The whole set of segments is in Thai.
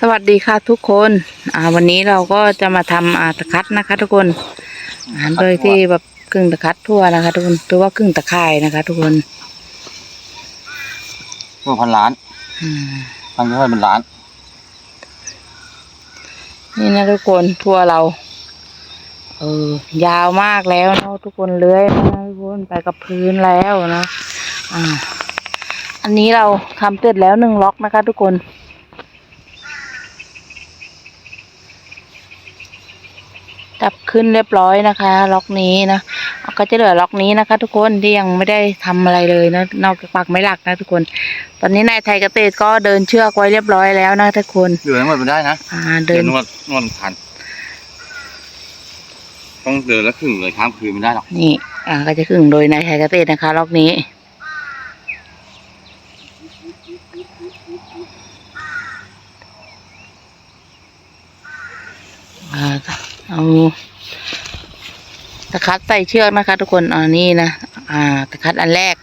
สวัสดีค่ะทุกคนอ่าวันนี้เราก็จะมาทำอ่าตะคัดนะคะ ทุกคนอ่าโดยที่แบบกึ่งตะคัดทั่วนะคะ ทุกคนหรือว่ากึ่งตะข่ายนะคะ ทุกคนตัวพันล้านอืมพันเท่าไหร่เป็นล้าน นี่นะทุกคนทั่วเราเออยาวมากแล้วเนาะทุกคนเลื้อยนะทุกคนไปกับพื้นแล้วนะอ่า อันนี้เราทำเสร็จแล้วหนึ่งล็อกนะคะ ทุกคน จับขึ้นเรียบร้อยนะคะ ล็อกนี้นะก็จะเหลือล็อกนี้นะคะ ทุกคนที่ยังไม่ได้ทำอะไรเลยนะนอกจากปักไม้หลักนะทุกคน ตอนนี้นายไทยเกษตรก็เดินเชือกไว้เรียบร้อยแล้วนะทุกคนเหลือทั้งหมดไม่ได้นะอ่าเดิเดินนนวดนวดพันต้องเดินแล้วครึ่งเลยข้ามคืนไม่ได้หรอกนี่ อ่า ก็จะขึงโดยนายไทยเกษตรนะคะ ล็อกนี้อ่า เอาตะคัดใส่เชือกนะคะ ทุกคนอ่านี่นะอ่าตะคัดอันแรก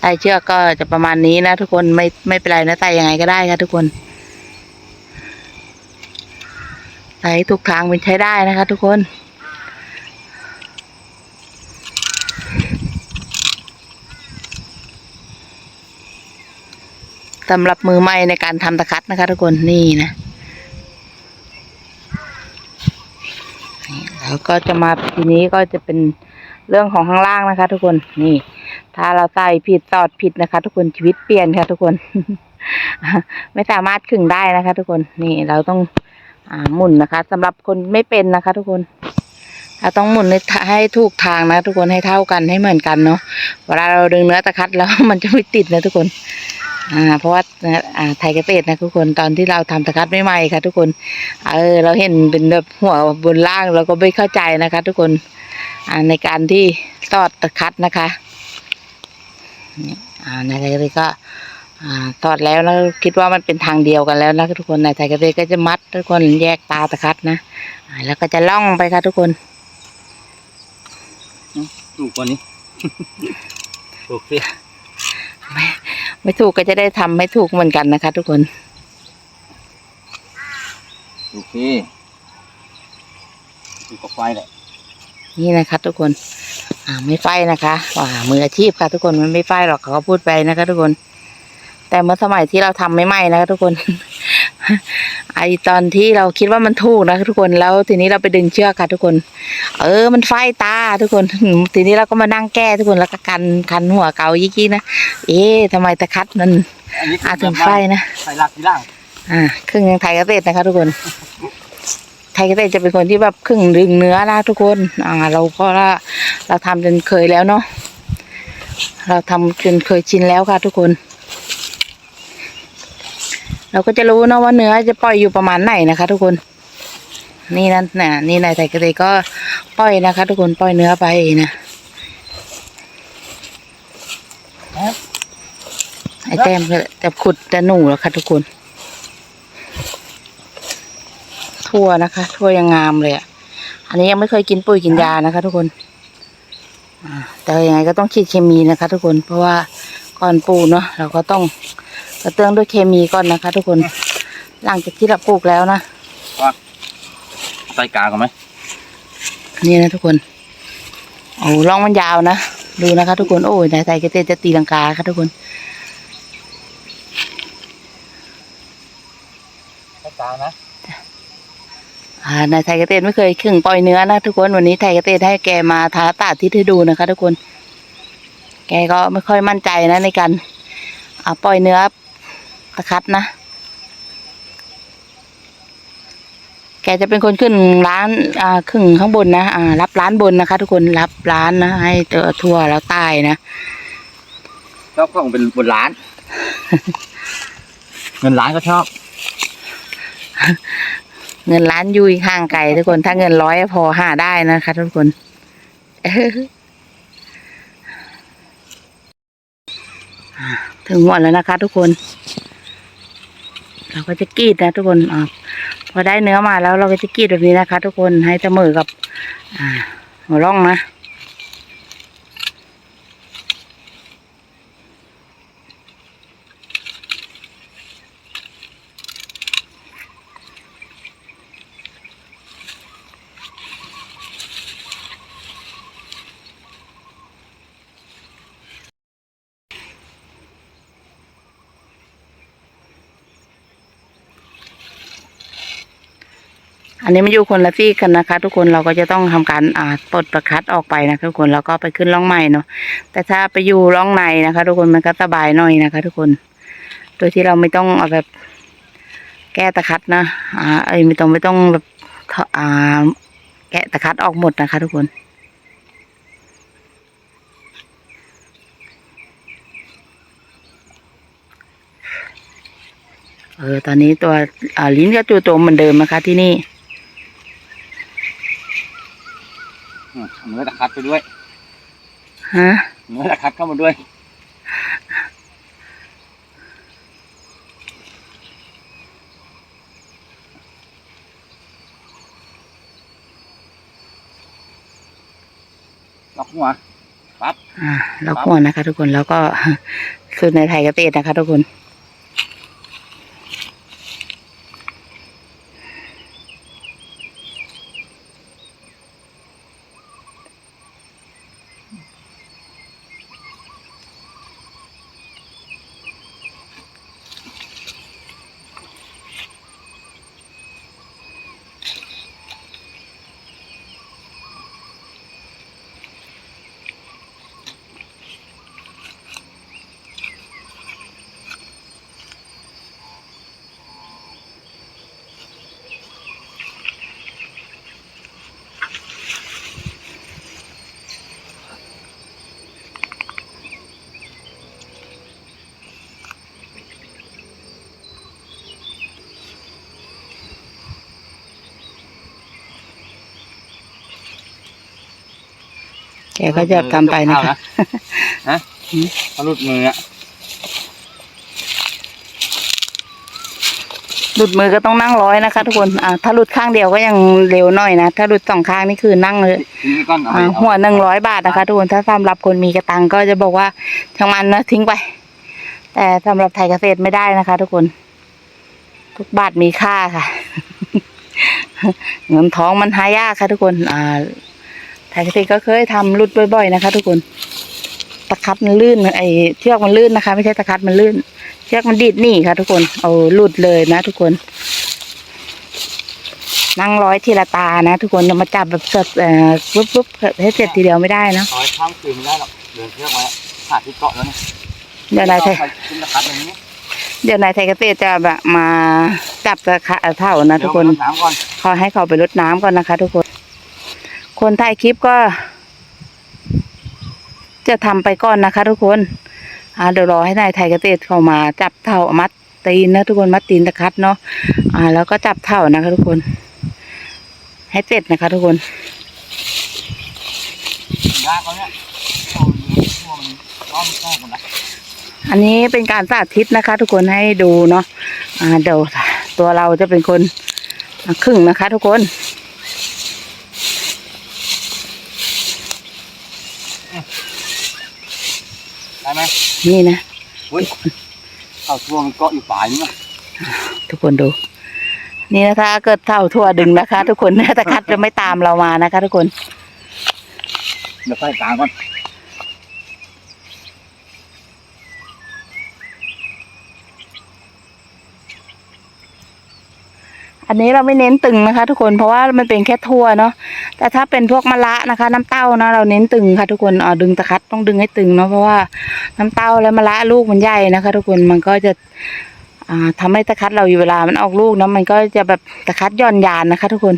ใส่เชือกก็จะประมาณนี้นะ ทุกคนไม่ไม่เป็นไรนะใส่ยังไงก็ได้ค่ะ ทุกคนใส่ถูกทางเป็นใช้ได้นะคะ ทุกคนสำหรับมือใหม่ในการทำตะคัดนะคะ ทุกคนนี่นะนี่แล้ว ก็จะมาทีนี้ก็จะเป็นเรื่องของข้างล่างนะคะ ทุกคนนี่ ถ้าเราใส่ผิดสอดผิดนะคะ ทุกคนชีวิตเปลี่ยนค่ะทุกคน ไม่สามารถขึงได้นะคะ ทุกคนนี่เราต้องอ่าหมุนนะคะสำหรับคนไม่เป็นนะคะ ทุกคนเราต้องหมุนให้ให้ถูกทางนะ ทุกคนให้เท่ากันให้เหมือนกันเนาะเวลาเราดึงเนื้อตะคัดแล้วมันจะไม่ติดนะทุกคน อ่าเพราะว่าอ่าไทยเกษตรนะทุกคนตอนที่เราทำตะคัดใหม่ๆค่ะ ทุกคน เออ เราเห็นเป็นแบบหัวบนล่างเราก็ไม่เข้าใจนะคะ ทุกคนอ่าในการที่ตอดตะคัดนะคะนี่อ่าในไทยเกษตรก็อ่าตอดแล้วแล้วคิดว่ามันเป็นทางเดียวกันแล้วนะทุกคนในไทยเกษตรก็จะมัด ทุกคนแยกตาตะคัดนะอ่าแล้วก็จะล่องไปค่ะ ทุกคนถูกกว่านี้ถูกสิ ไม่ถูกก็จะได้ทำให้ถูกเหมือนกันนะคะ ทุกคนถูกสิถูกกับไฟแหละนี่นะคะ ทุกคน อ่าไม่ไฟนะคะว่ามืออาชีพค่ะ ทุกคนมันไม่ไฟหรอกเขาก็พูดไปนะคะ ทุกคน แต่เมื่อสมัยที่เราทำไม่ไหม้นะคะทุกคน ไอตอนที่เราคิดว่ามันถูกนะคะทุกคนแล้วทีนี้เราไปดึงเชือกค่ะทุกคน เออ มันไฟตาทุกคน ทีนี้เราก็มานั่งแก้ทุกคนแล้วก็กันคันหัวเกายิกๆนะเอ๊ะทำไมตะคัดมันอันนี้อาถึงไฟนะไฟหลักที่ล่างอ่าครึ่งยังไทยเกษตรนะคะทุกคน ไทยเกษตรจะเป็นคนที่แบบครึ่งดึงเนื้อนะทุกคนอ่าเราก็ละเราทำจนเคยแล้วเนาะเราทำจนเคยชินแล้วค่ะทุกคน เราก็จะรู้เนาะว่าเนื้อจะปล่อยอยู่ประมาณไหนนะคะ ทุกคน นี่นั่นน่ะนี่นายไทยเกษตก็ปล่อยนะคะ ทุกคนปล่อยเนื้อไปนะไอแต้มก็จะขุดจะหนูแล้วค่ะทุกคน ทั่วนะคะ ทั่วยังงามเลยอะ อันนี้ยังไม่เคยกินปุ๋ยกินยานะคะ ทุกคนแต่ยังไงก็ต้องฉีดเคมีนะคะ ทุกคน เพราะว่าก่อนปลูกเนาะเราก็ต้อง กระเตื้องด้วยเคมีก่อนนะคะ ทุกคน หลังจากที่เราปลูกแล้วนะไฟกลางกันไหมนี่นะทุกคนโอ้ร่องมันยาวนะดูนะคะ ทุกคนโอ้ยนายไทยเกษตรจะตีลังกาค่ะทุกคนไฟกลางนะอ่านายไทยเกษตรไม่เคยขึงปล่อยเนื้อนะทุกคนวันนี้ไทยเกษตรให้แกมาทาตาทิศให้ดูนะคะ ทุกคน แกก็ไม่ค่อยมั่นใจนะในการอ่าปล่อยเนื้อ ตะคัดนะ แกจะเป็นคนขึ้นร้านอ่าขึ้นข้างบนนะอ่า รับร้านบนนะคะ ทุกคนรับร้านนะให้เจอทั่วแล้วใต้นะชอบของเป็นบนล้าน เงินล้านก็ชอบ เงินล้านอยุยห่างไกลทุกคน ถ้าเงินร้อยพอหาได้นะคะ ทุกคนอ่าถึงหมดแล้วนะคะทุกคน เราก็จะกรีดนะทุกคนอพอได้เนื้อมาแล้วเราก็จะกรีดแบบนี้นะคะ ทุกคนให้เสมอกับ อ่าหัวร่องนะ อันนี้มันอยู่คนละที่กันนะคะ ทุกคนเราก็จะต้องทำการอ่าปลดประคัดออกไปนะคะทุกคนแล้วก็ไปขึ้นร่องใหม่เนาะแต่ถ้าไปอยู่ร่องในนะคะ ทุกคนมันก็สบายหน่อยนะคะ ทุกคน โดยที่เราไม่ต้องเอาแบบแก้ตะคัดนะอ่าไอ้ไม่ต้องไม่ต้องแบบอ่าแกะตะคัดออกหมดนะคะ ทุกคนเออตอนนี้ตัวลิ้นก็จูโจมเหมือนเดิมนะคะที่นี่ อืม เนื้อตะคัดไปด้วย ฮะ เนื้อตะคัดเข้ามาด้วย ล็อกหัวปั๊บ อ่าแล้วก่อนนะคะ ทุกคนแล้วก็สูตรในไทยกระเตดนะคะ ทุกคน แกก็จะทำไปนะคะฮะเขาหลุดมืออะหลุดมือก็ต้องนั่งร้อยนะคะ ทุกคนอ่าถ้าหลุดข้างเดียวก็ยังเร็วหน่อยนะ ถ้าหลุดสองข้างนี่คือนั่งเลยทิ้งไว้ก่อนเอาไปอ่าเอาหัวหนึ่งร้อยบาทนะคะ ทุกคน ถ้าสำหรับคนมีกระตังก็จะบอกว่าทางมันนะทิ้งไป แต่สำหรับไทยเกษตรไม่ได้นะคะ ทุกคน ทุกบาทมีค่าค่ะ เงินท้องมันหายากค่ะทุกคน อ่า ไทยเกษตรก็เคยทำรุดบ่อย ๆ นะคะ ทุกคน ตะคัดมันลื่นไอเชือกมันลื่นนะคะ ไม่ใช่ตะคัดมันลื่น เชือกมันดีดหนี่ค่ะ ทุกคนเอาหลุดเลยนะ ทุกคนนั่งร้อยทีละตานะทุกคนเรามาจับแบบสดเอ่อปุ๊บปุ๊บให้เสร็จทีเดียวไม่ได้นะเอาไว้ข้ามคืนไม่ได้หรอกเดินเชือกไว้หาที่เกาะแล้วเนี่ยเดี๋ยวนายไทยไปขึ้นตะคัดอย่างนี้เดี๋ยวนายไทยเกษตรจะแบบมาจับตะคะเท่านะทุกคนเดี๋ยวเอาน้ำก่อนขอให้เขาไปรดน้ำก่อนนะคะ ทุกคน คนถ่ายคลิปก็ จะทำไปก่อนนะคะ ทุกคนอ่าเดี๋ยวรอให้นายไทยเกษตรเข้ามาจับเท่ามัดตีนนะทุกคนมัดตีนตะคัดเนาะอ่า แล้วก็จับเท่านะคะ ทุกคน ให้เสร็จนะคะ ทุกคนอันอ้อมแก้หมดละอันนี้เป็นการสาธิตนะคะ ทุกคนให้ดูเนาะอ่าเดี๋ยวตัวเราจะเป็นคนครึ่งนะคะ ทุกคน ได้ไหมนี่นะอุ้ยเอาทั่วมันเกาะอยู่ปลายนี่มั้งทุกคนดู นี่นะถ้าเกิดเท่าทั่วดึงนะคะ ทุกคนตะคัดจะไม่ตามเรามานะคะ ทุกคนเดี๋ยวใส่กลางก่อน อันนี้เราไม่เน้นตึงนะคะ ทุกคนเพราะว่ามันเป็นแค่ทั่วเนาะแต่ถ้าเป็นพวกมะระนะคะ น้ำเต้าเนาะเราเน้นตึงค่ะ ทุกคนอ่าดึงตะคัดต้องดึงให้ตึงเนาะเพราะว่าน้ำเต้าและมะระลูกมันใหญ่นะคะ ทุกคนมันก็จะอ่าทำให้ตะคัดเราอยู่เวลามันออกลูกเนาะมันก็จะแบบตะคัดย่อนยานนะคะ ทุกคน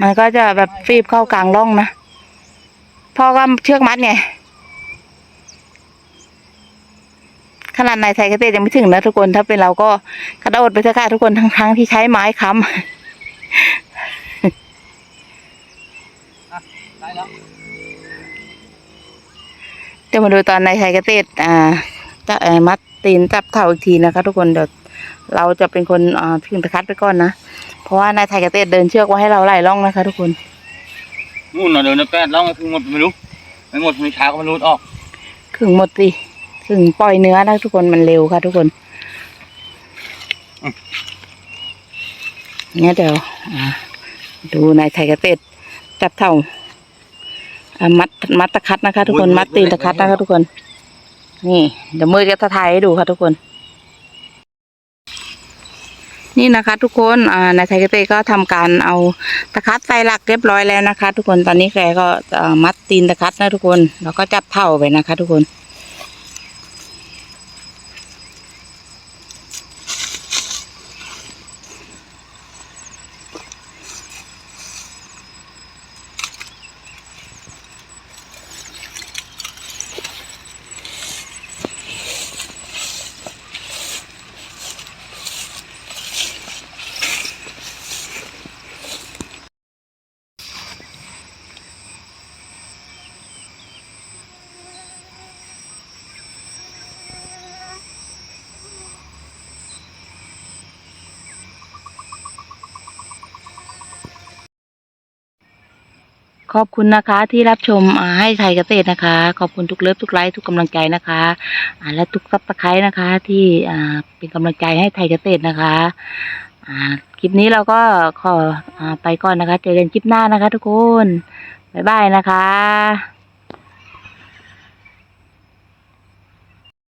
มันก็จะแบบฟีบเข้ากลางร่องนะพ่อก็เชือกมัดไง นาดในไทยเกษตรยังไม่ถึงนะทุกคนถ้าเป็นเราก็กระโดดไปเถอะค่ะทุกคนทั้งทั้งๆที่ใช้ไม้ค้ำได้แล้วเดี๋ยวมาดูตอนในไทยเกษตรอ่าจะเอ่อมัดตีนจับเท่าอีกทีนะคะ ทุกคนเดี๋ยวเราจะเป็นคนอ่าถึงตะคัดไปก่อนนะเพราะว่านายไทยเกษตรเดินเชือกไว้ให้เราไล่ล่องนะคะ ทุกคนนู่นน่ะเดินนะแปดแล้วมันคือหมดไม่รู้ไม่หมดมีเช้าก็มันรูดออกขึงหมดสิ ขึงปล่อยเนื้อนะทุกคนมันเร็วค่ะ ทุกคนเนี่ยเดี๋ยวอ่าดูนายไทยเกษตรจับเท่าอ่ามัดมัดตะคัดนะคะ ทุกคนมัดตีนตะคัดนะคะทุกคน นี่ เดี๋ยวมือจะถ่ายให้ดูค่ะทุกคน นี่นะคะ ทุกคนอ่านายไทยเกษตรก็ทำการเอาตะคัดใส่หลักเรียบร้อยแล้วนะคะ ทุกคนตอนนี้แกก็เอ่อมัดตีนตะคัดนะทุกคน แล้วก็จับเท่าไปนะคะ ทุกคน ขอบคุณนะคะที่รับชมให้ไทยเกษตรนะคะ ขอบคุณทุกเลิฟทุกไลค์ทุกกำลังใจนะคะและทุกซับสไครต์นะคะ ที่เป็นกำลังใจให้ไทยเกษตรนะคะคลิปนี้เราก็ขออไปก่อนนะคะ เจอกันคลิปหน้านะคะ ทุกคนบ๊ายบายนะคะ